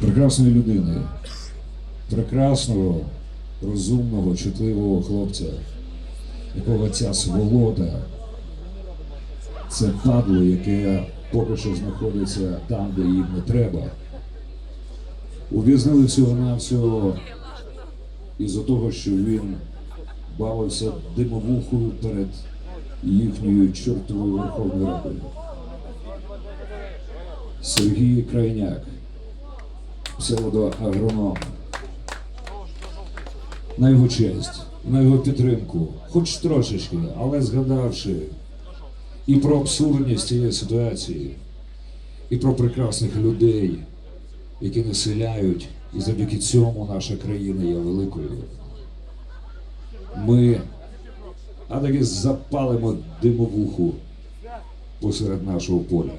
прекрасної людини, прекрасного, розумного, чутливого хлопця, якого ця сволота, це падло, яке поки що знаходиться там, де їм не треба. Ув'язнили всього навсього із-за того, що він бавився димовухою перед їхньою чортовою Верховною Радою. Сергій Крайняк, псевдо агроном. На його честь, на його підтримку, хоч трошечки, але згадавши і про абсурдність цієї ситуації, і про прекрасних людей, які населяють, і завдяки цьому наша країна є великою. Ми а таки запалимо димовуху посеред нашого поля.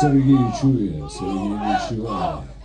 Сергій чує, Сергій відчуває.